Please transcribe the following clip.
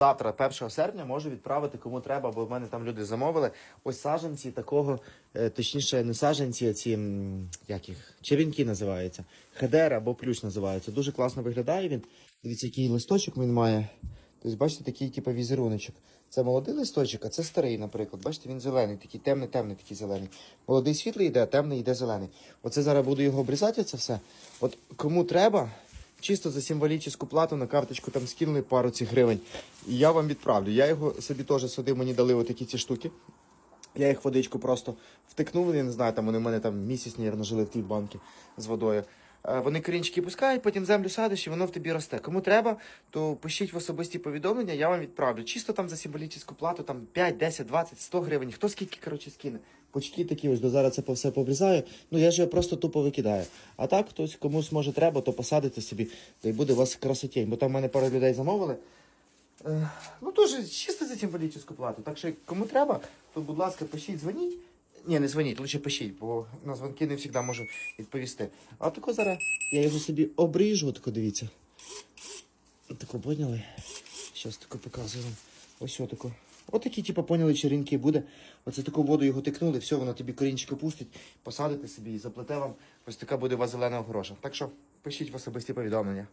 Завтра, 1 серпня, можу відправити кому треба, бо в мене там люди замовили. Ось саджанці такого, е, точніше, не саджанці, а ці як їх, черенки називаються. Хедер або плющ називається. Дуже класно виглядає він. Дивіться, який листочок він має. Тобто, бачите, такий типу візеруночок. Це молодий листочок, а це старий, наприклад. Бачите, він зелений, такий темний, темний, такий зелений. Молодий світлий йде, а темний йде зелений. Оце зараз буду його обрізати, це все. От кому треба, чисто за символічну плату на карточку там скинули пару цих гривень. І я вам відправлю. Я його собі теж садив, мені дали отакі ці штуки. Я їх водичку просто втикнув, я не знаю, там вони в мене там місяць, мабуть, жили в тій банки з водою. Вони корінчики пускають, потім землю садиш і воно в тобі росте. Кому треба, то пишіть в особисті повідомлення, я вам відправлю. Чисто там за символічну плату, там 5, 10, 20, 100 гривень. Хто скільки, коротше, скине. Почки такі ось до зараз це по все пообрізаю. Ну я ж його просто тупо викидаю. А так, хтось комусь може треба, то посадите собі, та й буде у вас красотень. Бо там в мене пару людей замовили. Е, Ну, теж чисто за символічну плату. Так що, кому треба, то, будь ласка, пишіть, дзвоніть. Ні, не дзвоніть, лише пишіть, бо на дзвонки не завжди можу відповісти. А тако зараз я його собі обріжу, тако дивіться. Тако поняли? Щас тако показую вам. Ось отако. Отакі, типу, поняли, черенки буде. Оце таку воду його тикнули, все, воно тобі корінчики пустить, посадите собі і заплете вам. Ось така буде у вас зелена огороша. Так що пишіть в особисті повідомлення.